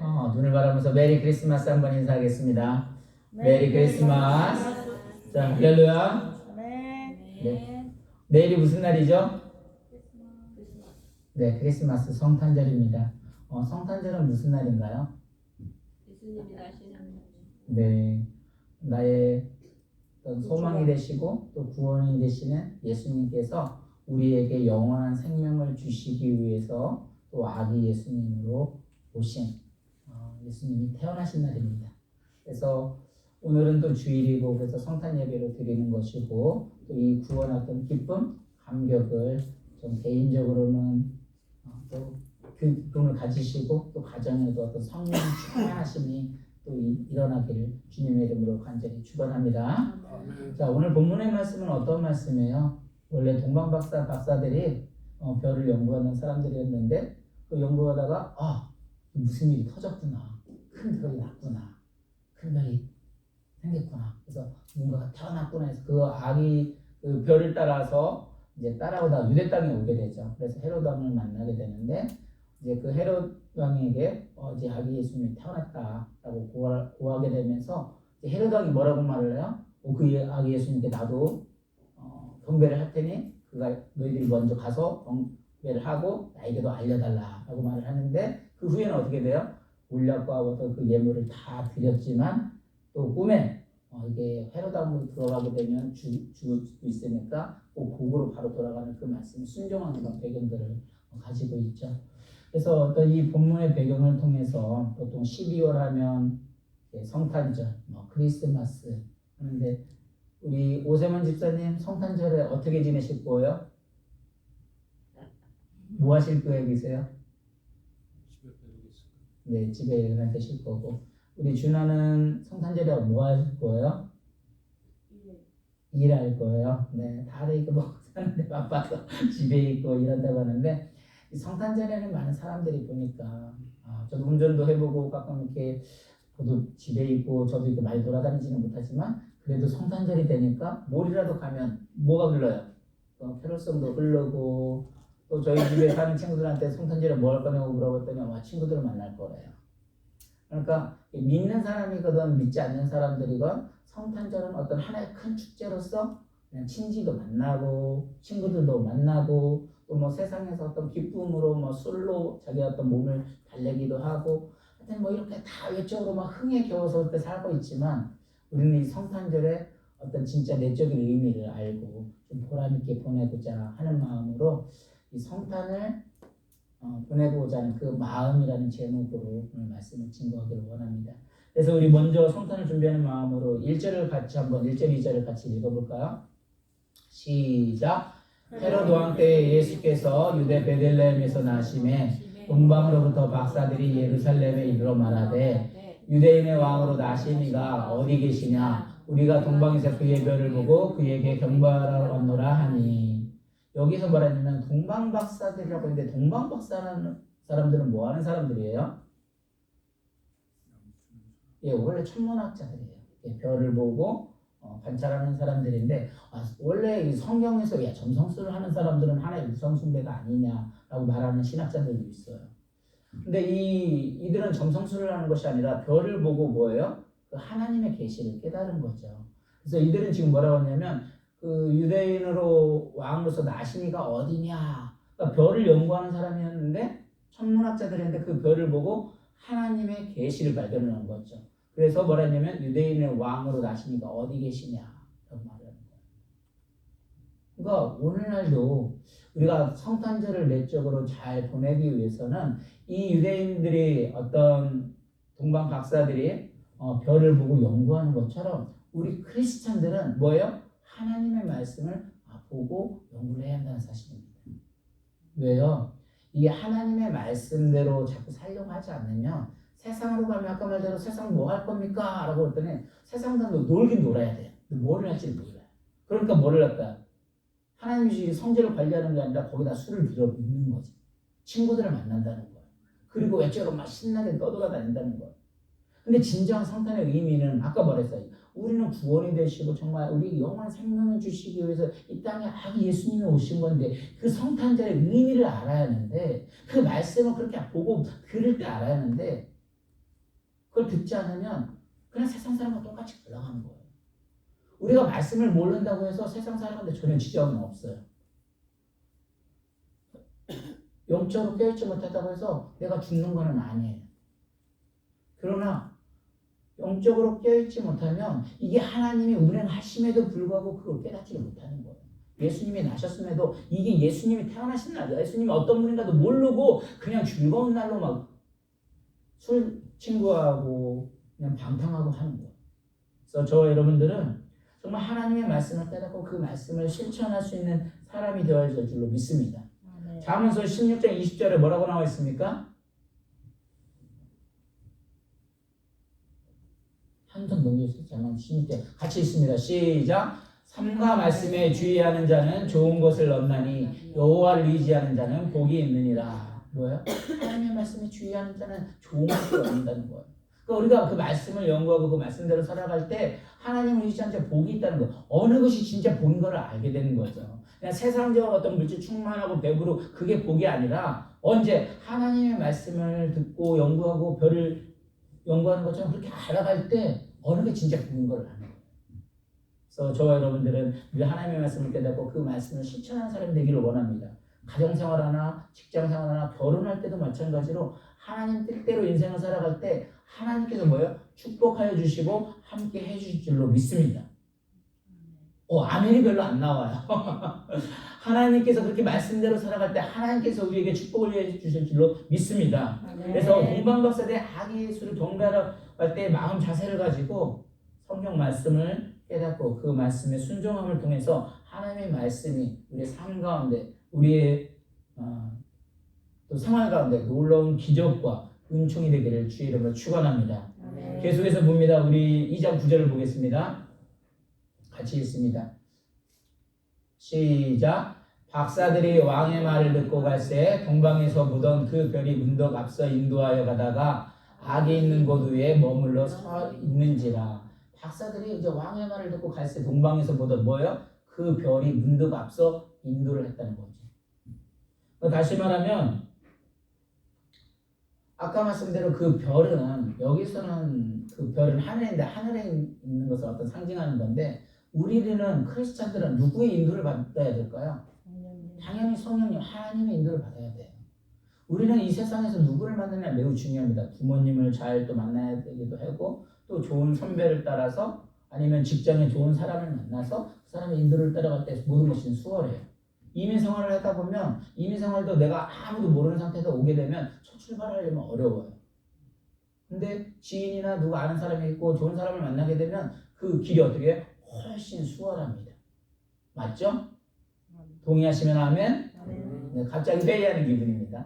어, 눈을 바라면서 메리 크리스마스 한번 인사하겠습니다. 메리 크리스마스. 자, 할렐루야. 네. 내일이 무슨 날이죠? 네, 크리스마스 성탄절입니다. 어, 성탄절은 무슨 날인가요? 예수님이 나시는 네, 나의 어떤 소망이 되시고 또 구원이 되시는 예수님께서 우리에게 영원한 생명을 주시기 위해서 또 아기 예수님으로 오신 어, 예수님이 태어나신 날입니다. 그래서 오늘은 또 주일이고 그래서 성탄 예배로 드리는 것이고 또 이 구원 어떤 기쁨, 감격을 좀 개인적으로는 어, 또그 기쁨을 가지시고 또 가정에도 어떤 성령 충만하심이 또 이- 일어나기를 주님의 이름으로 간절히 축원합니다. 자 오늘 본문의 말씀은 어떤 말씀이에요? 원래 동방 박사 박사들이 어, 별을 연구하는 사람들이었는데 그 연구하다가 아 무슨 일이 터졌구나 큰 별이 났구나 큰 별이 생겼구나 그래서 뭔가가 태어났구나 해서 그 아기 그 별을 따라서 이제 따라오다 유대 땅에 오게 되죠. 그래서 헤롯 왕을 만나게 되는데 이제 그 헤롯 왕에게 어, 이제 아기 예수님이 태어났다라고 고하, 고하게 되면서 헤롯 왕이 뭐라고 말을 해요? 어, 그 예- 아기 예수님께 나도 어, 경배를 할 테니 그가 너희들이 먼저 가서 경배를 하고 나에게도 알려달라라고 말을 하는데 그 후에는 어떻게 돼요? 올약과 어떤 그 예물을 다 드렸지만 또 꿈에 어, 이게 헤롯 왕으로 들어가게 되면 죽, 죽을 수도 있으니까 꼭 곡으로 바로 돌아가는 그 말씀이 순종하는 그런 배경들을 어, 가지고 있죠. 그래서 어떤 이 본문의 배경을 통해서 보통 12월 하면 성탄절, 뭐 크리스마스 하는데 우리 오세만 집사님 성탄절에 어떻게 지내실 거예요? 뭐 하실 계획이세요? 네, 집에 그냥 계실 거고 우리 준하는 성탄절에 뭐 하실 거예요? 일할 거예요. 네, 다들 이거 먹고 사는데 바빠서 집에 있고 이런다고 하는데 이 성탄절에는 많은 사람들이 보니까 아, 저도 운전도 해보고 가끔 이렇게 저도 집에 있고 저도 이렇게 많이 돌아다니지는 못하지만 그래도 성탄절이 되니까 뭘이라도 가면 뭐가 흘러요? 어, 캐롤송도 흐르고 또 저희 집에 사는 친구들한테 성탄절에 뭐 할 거냐고 물어봤더니 아마 친구들을 만날 거래요. 그러니까 믿는 사람이거든 믿지 않는 사람들이건 성탄절은 어떤 하나의 큰 축제로서 그냥 친지도 만나고 친구들도 만나고 또 뭐 세상에서 어떤 기쁨으로 뭐 술로 자기 어떤 몸을 달래기도 하고 하여튼 뭐 이렇게 다 외적으로 막 흥에 겨워서 이렇게 살고 있지만 우리는 이 성탄절에 어떤 진짜 내적인 의미를 알고 좀 보람 있게 보내고자 하는 마음으로 이 성탄을 어, 보내고자 하는 그 마음이라는 제목으로 오늘 말씀을 증거하기를 원합니다. 그래서 우리 먼저 성탄을 준비하는 마음으로 1절을 같이 한번 1절, 2절을 같이 읽어볼까요? 시작. 헤롯 왕 때에 예수께서 유대 베들레헴에서 나심에 동방으로부터 박사들이 예루살렘에 이르러 말하되 유대인의 왕으로 나시니가 어디 계시냐 우리가 동방에서 그의 별을 보고 그에게 경배하러 왔노라 하니 여기서 말하냐면 동방 박사들이라고 했는데 동방 박사라는 사람들은 뭐 하는 사람들이에요? 예, 원래 천문학자들이에요. 예, 별을 보고 어, 관찰하는 사람들인데 아, 원래 이 성경에서 야 점성술을 하는 사람들은 하나의 우상 숭배가 아니냐라고 말하는 신학자들도 있어요. 근데 이 이들은 점성술을 하는 것이 아니라 별을 보고 뭐예요? 그 하나님의 계시를 깨달은 거죠. 그래서 이들은 지금 뭐라고 하냐면 그 유대인으로 왕으로서 나시니가 어디냐? 그러니까 별을 연구하는 사람이었는데 천문학자들인데 그 별을 보고 하나님의 계시를 발견한 거죠. 그래서 뭐라 했냐면 유대인의 왕으로 나시니가 어디 거예요. 그러니까 오늘날도 우리가 성탄절을 내적으로 잘 보내기 위해서는 이 유대인들이 어떤 동방 박사들이 어, 별을 보고 연구하는 것처럼 우리 크리스찬들은 뭐예요? 하나님의 말씀을 아, 보고 연구를 해야 한다는 사실입니다. 왜요? 이게 하나님의 말씀대로 자꾸 살려고 하지 않으면 세상으로 가면 아까 말대로 세상 뭐 할 겁니까? 라고 했더니 세상 사람도 놀긴 놀아야 돼요. 뭐를 할지 몰라요. 그러니까 뭐를 할까? 하나님 주신 성제를 관리하는 게 아니라 거기다 술을 들여 묻는 거지. 친구들을 만난다는 거예요. 그리고 외적으로 막 신나게 떠돌아다닌다는 거예요. 근데 진정한 성탄의 의미는 아까 말했어요. 우리는 구원이 되시고 정말 우리 영원한 생명을 주시기 위해서 이 땅에 아기 예수님이 오신 건데 그 성탄절의 의미를 알아야 하는데 그 말씀을 그렇게 보고 들을 때 알아야 하는데 그걸 듣지 않으면 그냥 세상 사람과 똑같이 올라가는 거예요. 우리가 말씀을 모른다고 해서 세상 사람한테 전혀 지장은 없어요. 영적으로 깨닫지 못했다고 해서 내가 죽는 거는 아니에요. 그러나 영적으로 깨닫지 못하면 이게 하나님이 운행하심에도 불구하고 그걸 깨닫지 못하는 거예요. 예수님이 나셨음에도 이게 예수님이 태어나신 날, 예수님이 어떤 분인가도 모르고 그냥 즐거운 날로 막 술 친구하고 그냥 방탕하고 하는 거예요. 그래서 저 여러분들은 정말 하나님의 말씀을 깨닫고 그 말씀을 실천할 수 있는 사람이 되어야 될 줄로 믿습니다. 아멘. 자문서 16장 20절에 뭐라고 나와 있습니까? 한손 넘겨주세요. 자문 16절 같이 있습니다. 시작. 삼가 말씀에 주의하는 자는 좋은 것을 얻나니 여호와를 의지하는 자는 복이 있느니라. 뭐예요? 하나님의 말씀에 주의하는 자는 좋은 것을 얻는다는 거예요. 그러니까 우리가 그 말씀을 연구하고 그 말씀대로 살아갈 때 하나님을 의지하는 자 복이 있다는 거. 어느 것이 진짜 복인 걸 알게 되는 거죠. 그냥 세상적으로 어떤 물질 충만하고 배부르 그게 복이 아니라 언제 하나님의 말씀을 듣고 연구하고 별을 연구하는 것처럼 그렇게 알아갈 때 어느 게 진짜 복인 걸 아는 거예요. 그래서 저와 여러분들은 하나님의 말씀을 깨닫고 그 말씀을 실천하는 사람이 되기를 원합니다. 가정생활 하나 직장생활 하나 결혼할 때도 마찬가지로 하나님 뜻대로 인생을 살아갈 때 하나님께서 뭐예요? 축복하여 주시고 함께 해주실 줄로 믿습니다. 어, 아멘이 별로 안 나와요. 하나님께서 그렇게 말씀대로 살아갈 때 하나님께서 우리에게 축복을 해 주실 줄로 믿습니다. 그래서 동방박 사대 아기 예수를 동달할 때 마음 자세를 가지고 성경 말씀을 깨닫고 그 말씀의 순종함을 통해서 하나님의 말씀이 우리의 삶 가운데 우리의 어, 또 생활 가운데 놀라운 기적과 은총이 되기를 주의 이름으로 축원합니다. 아멘. 계속해서 봅니다. 우리 2장 9절을 보겠습니다. 같이 읽습니다. 시작. 박사들이 왕의 말을 듣고 갈새 동방에서 보던 그 별이 문득 앞서 인도하여 가다가 악이 있는 곳 위에 머물러 서 있는지라. 박사들이 이제 왕의 말을 듣고 갈새 동방에서 보던 뭐예요? 그 별이 문득 앞서 인도를 했다는 거죠. 다시 말하면 아까 말씀대로 그 별은 여기서는 그 별은 하늘인데 하늘에 있는 것을 어떤 상징하는 건데 우리는 크리스찬들은 누구의 인도를 받아야 될까요? 당연히 성령님 하나님의 인도를 받아야 돼요. 우리는 이 세상에서 누구를 만나냐 매우 중요합니다. 부모님을 잘 또 만나야 되기도 하고 또 좋은 선배를 따라서 아니면 직장에 좋은 사람을 만나서 그 사람의 인도를 따라갈 때 모든 것이 수월해요. 이민 생활을 하다 보면 이민 생활도 내가 아무도 모르는 상태에서 오게 되면 첫 출발하려면 어려워요. 근데 지인이나 누구 아는 사람이 있고 좋은 사람을 만나게 되면 그 길이 어떻게? 훨씬 수월합니다. 맞죠? 동의하시면 하면 아멘. 네, 갑자기 회의하는 기분입니다.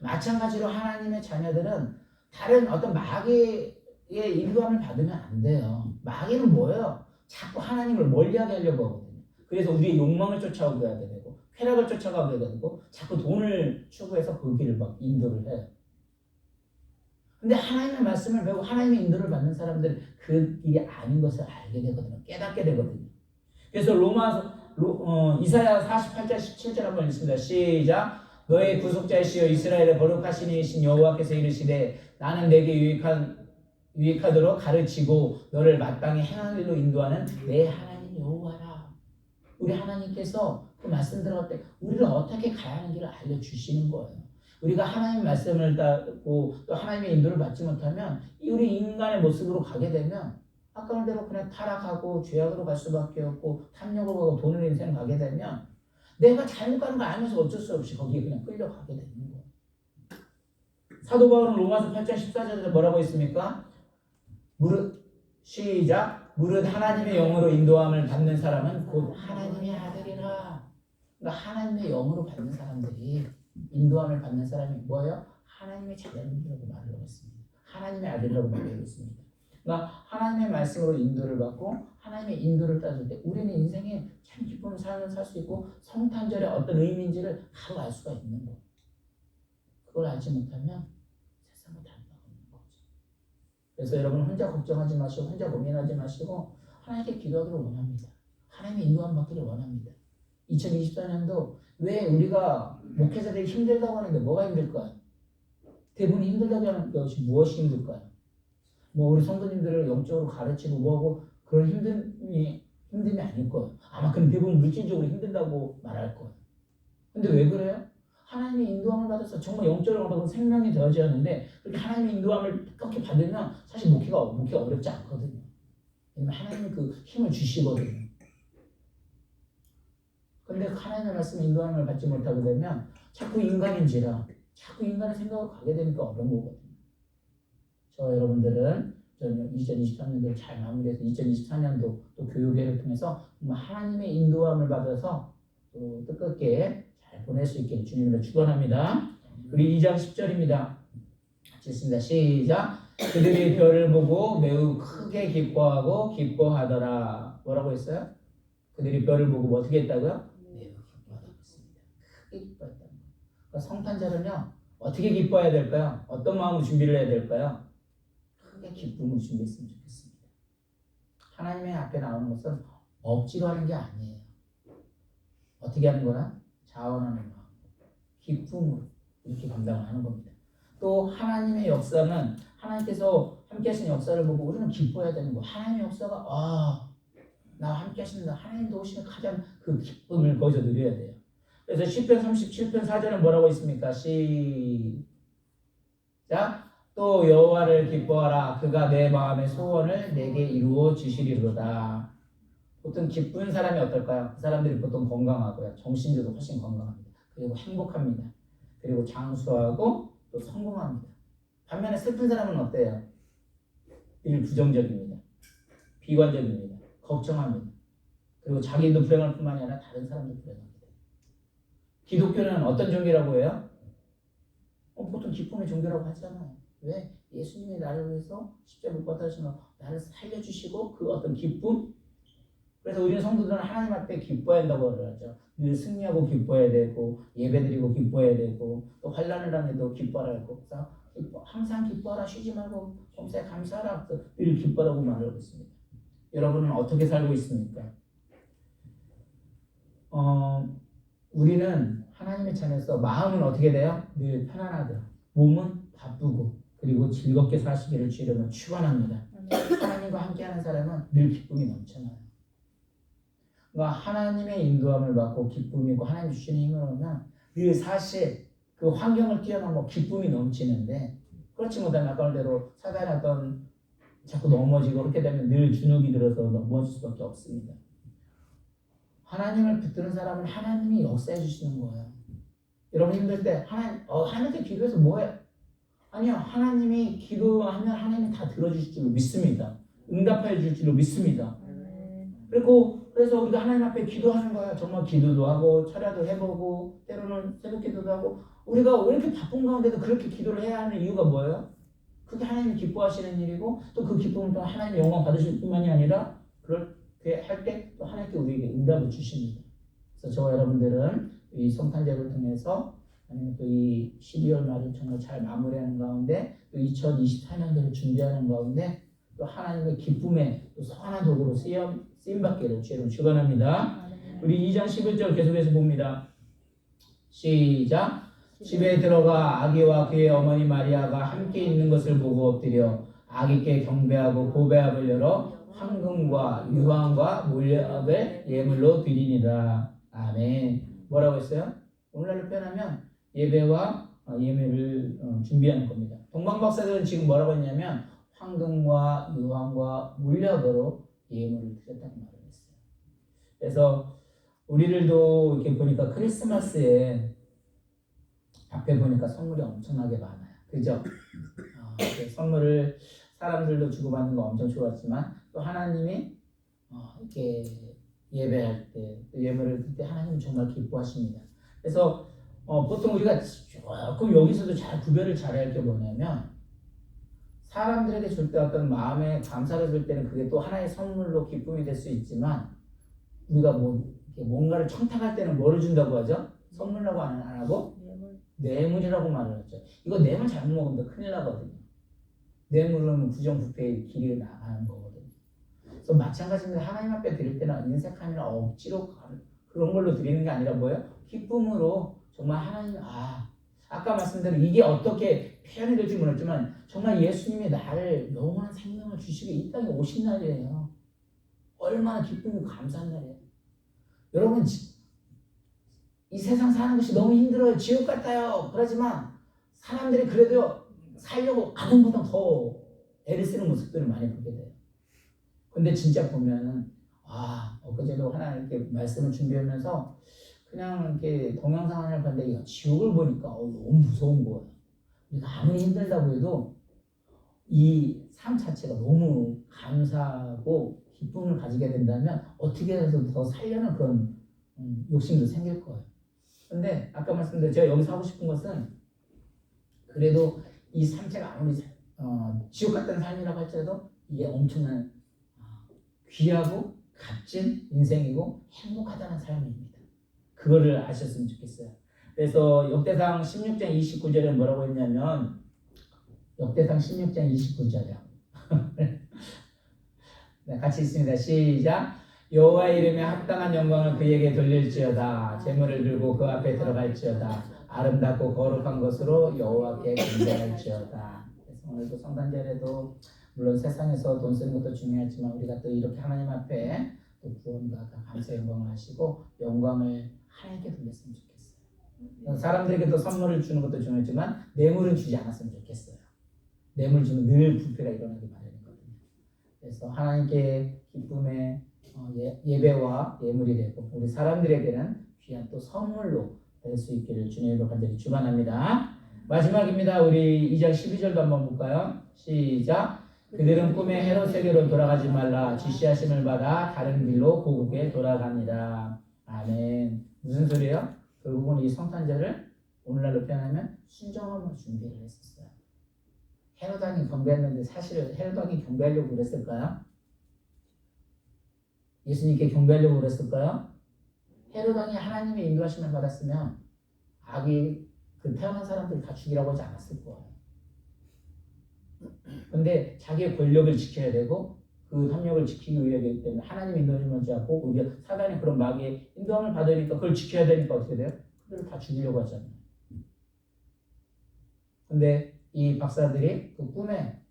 마찬가지로 하나님의 자녀들은 다른 어떤 마귀의 인도함을 받으면 안 돼요. 마귀는 뭐예요? 자꾸 하나님을 멀리하게 하려고 하거든요. 그래서 우리의 욕망을 쫓아오게 하게 되고 쾌락을 쫓아가게 되고 자꾸 돈을 추구해서 그 길을 막 인도를 해요. 근데 하나님의 말씀을 배우고 하나님의 인도를 받는 사람들은 그 길이 아닌 것을 알게 되거든요. 깨닫게 되거든요. 그래서 로마서 로, 어, 이사야 48장 17절 한번 읽습니다. 시작. 너의 구속자이시여 이스라엘의 거룩하신 이신 여호와께서 이르시되 나는 내게 유익한 유익하도록 가르치고 너를 마땅히 행하는 길로 인도하는 내 하나님 여호와라. 우리 하나님께서 그 말씀 들어갈 때 우리를 어떻게 가야 하는 길을 알려 주시는 거예요. 우리가 하나님 말씀을 따고 또 하나님의 인도를 받지 못하면 이 우리 인간의 모습으로 가게 되면 아까 말 대로 그냥 타락하고 죄악으로 갈 수밖에 없고 탐욕으로 가고 돈을 인생 가게 되면 내가 잘못 가는 거 알면서 어쩔 수 없이 거기에 그냥 끌려가게 되는 거예요. 사도 바울은 로마서 8장 14절에 뭐라고 했습니까? 무릇 시작 무릇 하나님의 영으로 인도함을 받는 사람은 곧 하나님의 아들이라. 그러니까 하나님의 영으로 받는 사람들이 인도함을 받는 사람이 뭐예요? 하나님의 자녀들이라고 말을 하고 있습니다. 하나님의 아들이라고 말하고 있습니다. 그러니까 하나님의 말씀으로 인도를 받고 하나님의 인도를 따를 때 우리는 인생에 참 기쁜 삶을 살 수 있고 성탄절의 어떤 의미인지를 바로 알 수가 있는 거예요. 그걸 알지 못하면 세상을 달라가는 거죠. 그래서 여러분 혼자 걱정하지 마시고 혼자 고민하지 마시고 하나님께 기도하기를 원합니다. 하나님의 인도함 받기를 원합니다. 2024년도 왜 우리가 목회자들이 힘들다고 하는데 뭐가 힘들까요? 대부분 힘들다고 하는 것이 무엇이 힘들까요? 뭐 우리 성도님들을 영적으로 가르치고 뭐하고 그런 힘듦이 힘듦이 아닐 거예요. 아마 그럼 대부분 물질적으로 힘든다고 말할 거예요. 근데 왜 그래요? 하나님의 인도함을 받아서 정말 영적으로 받은 생명이 되어지었는데 그렇게 하나님의 인도함을 그렇게 받으면 사실 목회가 목회가 어렵지 않거든요. 왜냐면 하나님이 그 힘을 주시거든요. 근데 하나님의 말씀 인도함을 받지 못하게 되면 자꾸 인간인지라 자꾸 인간의 생각을 가게 되니까 어려운 거거든요. 저 여러분들은 저는 2023년도 잘 마무리해서 2024년도 또 교육회를 통해서 하나님의 인도함을 받아서 또 뜻깊게 잘 보낼 수 있기를 주님으로 축원합니다. 우리 2장 10절입니다. 읽습니다. 시작. 그들이 별을 보고 매우 크게 기뻐하고 기뻐하더라. 뭐라고 했어요? 그들이 별을 보고 뭐 어떻게 했다고요? 매우 기뻐하다고 했습니다. 크게 기뻐했다는 거예요. 그러니까 성탄절은요 어떻게 기뻐해야 될까요? 어떤 마음으로 준비를 해야 될까요? 크게 기쁨으로 준비했으면 좋겠습니다. 하나님의 앞에 나오는 것은 억지로 하는 게 아니에요. 어떻게 하는 거나 자원하는 마음, 기쁨으로 이렇게 감당을 하는 겁니다. 또 하나님의 역사는 하나님께서 함께 하신 역사를 보고 우리는 기뻐해야 되는 거. 하나님의 역사가 아 나와 함께 하신다. 하나님 도우시는 가장 그 기쁨을 거기서 누려야 돼요. 그래서 10편 37편 4절은 뭐라고 있습니까? 시작. 또 여호와를 기뻐하라. 그가 내 마음의 소원을 내게 이루어 주시리로다. 보통 기쁜 사람이 어떨까요? 그 사람들이 보통 건강하고요. 정신적으로 훨씬 건강합니다. 그리고 행복합니다. 그리고 장수하고 또 성공합니다. 반면에 슬픈 사람은 어때요? 늘 부정적입니다. 비관적입니다. 걱정합니다. 그리고 자기도 불행할 뿐만이 아니라 다른 사람도 불행합니다. 기독교는 어떤 종교라고 해요? 어, 보통 기쁨의 종교라고 하잖아요. 왜? 예수님이 나를 위해서 십자가 못 받아주시면 나를 살려주시고 그 어떤 기쁨 그래서 우리는 성도들은 하나님 앞에 기뻐해야 한다고 그러죠. 늘 승리하고 기뻐해야 되고 예배드리고 기뻐해야 되고 또 환란을 당해도 그래서 기뻐, 항상 기뻐하라 쉬지 말고 범사에 감사하라 늘 기뻐라고 말하고 있습니다. 여러분은 어떻게 살고 있습니까? 어, 우리는 하나님의 찬에서 마음은 어떻게 돼요? 늘 편안하고 몸은 바쁘고 그리고 즐겁게 사시기를 주려면 축원합니다. 하나님과 함께하는 사람은 늘 기쁨이 넘쳐나요. 그러니까 하나님의 인도함을 받고 기쁨이고 하나님 주시는 얻으면 늘 사실 그 환경을 뛰어넘어 기쁨이 넘치는데 그렇지 못하면 아까 말대로 사단의 어떤 자꾸 넘어지고 그렇게 되면 늘 주눅이 들어서 넘어질 수밖에 없습니다. 하나님을 붙드는 사람은 하나님이 역사해 주시는 거예요. 여러분 힘들 때 하나님 어, 하나님께 기도해서 뭐해? 아니요 하나님이 기도하면 하나님이 다 들어주실 줄 믿습니다. 응답해 줄 줄로 믿습니다. 그리고 그래서 우리가 하나님 앞에 기도하는 거야. 정말 기도도 하고 철야도 해보고 때로는 새벽 기도도 하고 우리가 왜 이렇게 바쁜 가운데도 그렇게 기도를 해야 하는 이유가 뭐예요? 그게 하나님이 기뻐하시는 일이고 또 그 기쁨은 또 하나님의 영광 받으실 뿐만이 아니라 그렇 게할때 또 하나님께 우리에게 응답을 주십니다. 그래서 저와 여러분들은 이 성탄절을 통해서 아니면 또이 12월 말을 정말 잘 마무리하는 가운데 또 2024년도를 준비하는 가운데 또 하나님의 기쁨에 또 선한 도구로 쓰임, 쓰임받기를 주로 축원합니다. 우리 2장 11절 계속해서 봅니다. 시작. 집에 들어가 아기와 그의 어머니 마리아가 함께 있는 것을 보고 엎드려 아기께 경배하고 고배합을 열어 황금과 유황과 몰약을 예물로 드리니라. 아멘. 뭐라고 했어요? 오늘날로 표현하면 예배와 어, 예배를 어, 준비하는 겁니다. 동방박사들은 지금 뭐라고 했냐면 황금과 유황과 물약으로 예물을 드렸다고 말을 했어요. 그래서 우리들도 이렇게 보니까 크리스마스에 앞에 보니까 선물이 엄청나게 많아요. 그죠? 어, 그 선물을 사람들도 주고받는 거 엄청 좋았지만 또 하나님이 어, 이렇게 예배할 때, 또 예물을 드릴 때 하나님 정말 기뻐하십니다. 그래서 어, 보통 우리가 조금 여기서도 잘 구별을 잘해야 할 게 뭐냐면 사람들에게 줄 때 어떤 마음에 감사를 줄 때는 그게 또 하나의 선물로 기쁨이 될 수 있지만 우리가 뭐 뭔가를 청탁할 때는 뭐를 준다고 하죠? 선물이라고 안 안 하고 뇌물이라고 말을 하죠. 이거 뇌물 잘못 먹으면 큰일 나거든요. 뇌물은 부정부패의 길이 나가는 거거든요. 그래서 마찬가지입니다. 하나님 앞에 드릴 때는 인색함이나 억지로 가- 그런 걸로 드리는 게 아니라 뭐예요? 기쁨으로 정말 하나님 아 아까 말씀대로 이게 어떻게 표현이 될지 모르겠지만 정말 예수님이 나를 영원한 생명을 주시게 이 땅에 오신 날이에요. 얼마나 기쁘고 감사한 날이에요. 여러분 지- 이 세상 사는 것이 너무 힘들어요. 지옥 같아요. 그러지만 사람들이 그래도 살려고 아는보다 더 애를 쓰는 모습들을 많이 보게 돼요. 근데 진짜 보면은 아 엊그제도 하나 이렇게 말씀을 준비하면서 그냥 이렇게 동영상 하나를 봤는데 이거 지옥을 보니까 어, 너무 무서운 거예요. 우리가 아무리 힘들다고 해도 이 삶 자체가 너무 감사하고 기쁨을 가지게 된다면 어떻게 해서 더 살려는 그런 음, 욕심도 생길 거예요. 근데 아까 말씀드린 제가 여기서 하고 싶은 것은 그래도 이 삶체가 아무리 사- 어, 지옥 같은 삶이라고 할지라도 이게 엄청난 어, 귀하고 값진 인생이고 행복하다는 삶입니다. 그거를 아셨으면 좋겠어요. 그래서 역대상 16장 29절에 뭐라고 했냐면 역대상 16장 29절이요. 네, 같이 있습니다. 시작. 여호와 이름에 합당한 영광을 그에게 돌릴지어다. 재물을 들고 그 앞에 들어갈지어다. 아름답고 거룩한 것으로 여호와께 경배할지어다. 그래서 오늘도 성탄절에도 물론 세상에서 돈 쓰는 것도 중요하지만 우리가 또 이렇게 하나님 앞에 또 구원과 감사 영광을 하시고 영광을 하나님께 돌렸으면 좋겠어요. 사람들에게 또 선물을 주는 것도 중요하지만 뇌물은 주지 않았으면 좋겠어요. 뇌물 주면 늘 부패가 일어나기 마련이거든요. 그래서 하나님께 기쁨의 어, 예, 예배와 예물이 되고 우리 사람들에게는 귀한 또 선물로 될 수 있기를 주님으로 간절히 축원합니다. 마지막입니다. 우리 2장 12절도 한번 볼까요? 시작. 그들은 꿈에 헤롯에게로 돌아가지 말라 지시하심을 받아 다른 길로 고국에 돌아갑니다. 아멘. 무슨 소리예요? 결국은 이 성탄절을 오늘날로 표현하면 순정함으로 준비를 했었어요. 헤로당이 경배했는데 사실 헤로당이 경배하려고 그랬을까요? 예수님께 경배하려고 그랬을까요? 헤로당이 하나님의 인도하심을 받았으면 아기 그 태어난 사람들 다 죽이라고 하지 않았을 거예요. 근데 자기의 권력을 지켜야 되고 그 협력을 지키기 위해 되기 때문에 하나님의 인도하심을 잡고 우리가 사단의 그런 마귀의 인도함을 받으니까 그걸 지켜야 되니까 어떻게 돼요? 그들을 다 죽이려고 하잖아요. 근데 이 박사들이 그 꿈에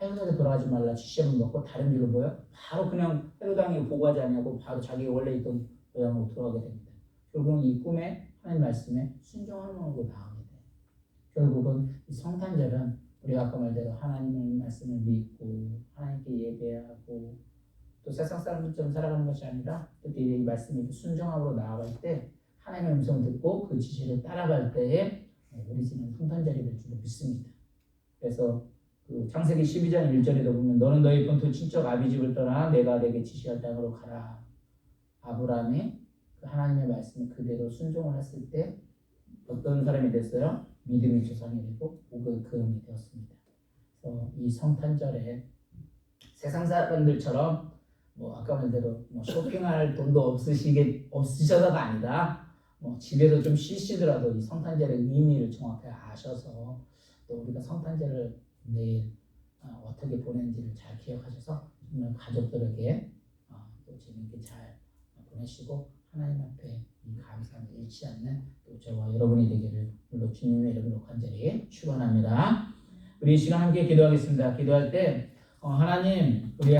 헤로당에 돌아가지 말라 지시를 먹고 다른 길로 보여 바로 그냥 헤로당이 보고하지 않냐고 바로 자기 원래 있던 고향으로 돌아가게 됩니다. 결국은 이 꿈에 하나님 말씀에 순종하고 나오게 돼요. 결국은 이 성탄절은 우리가 아까 말대로 하나님의 말씀을 믿고 하나님께 예배하고 또 세상 사람들처럼 살아가는 것이 아니라 특히 이 말씀에 순종함으로 나아갈 때 하나님의 음성을 듣고 그 지시를 따라갈 때에 우리 집은 성탄절이 될 줄로 믿습니다. 그래서 그 창세기 12장 1절에도 보면 너는 너희 본토 친척 아비 집을 떠나 내가 내게 지시할 땅으로 가라. 아브라함이 그 하나님의 말씀을 그대로 순종을 했을 때 어떤 사람이 됐어요? 믿음의 조상이 되고 복의 근원이 되었습니다. 그래서 이 성탄절에 세상 사람들처럼 뭐 아까 말대로 뭐 쇼핑할 돈도 없으시게 없으셔서가 아니라 뭐 집에서 좀 쉬시더라도 이 성탄절의 의미를 정확히 아셔서 또 우리가 성탄절을 내일 어, 어떻게 보내는지를 잘 기억하셔서 정말 가족들에게 어, 또 재밌게 잘 보내시고 하나님 앞에 이 감사함을 잃지 않는 또 저와 여러분이 되기를 물론 주님의 이름으로 간절히 축원합니다. 우리 이 시간 함께 기도하겠습니다. 기도할 때 어, 하나님 우리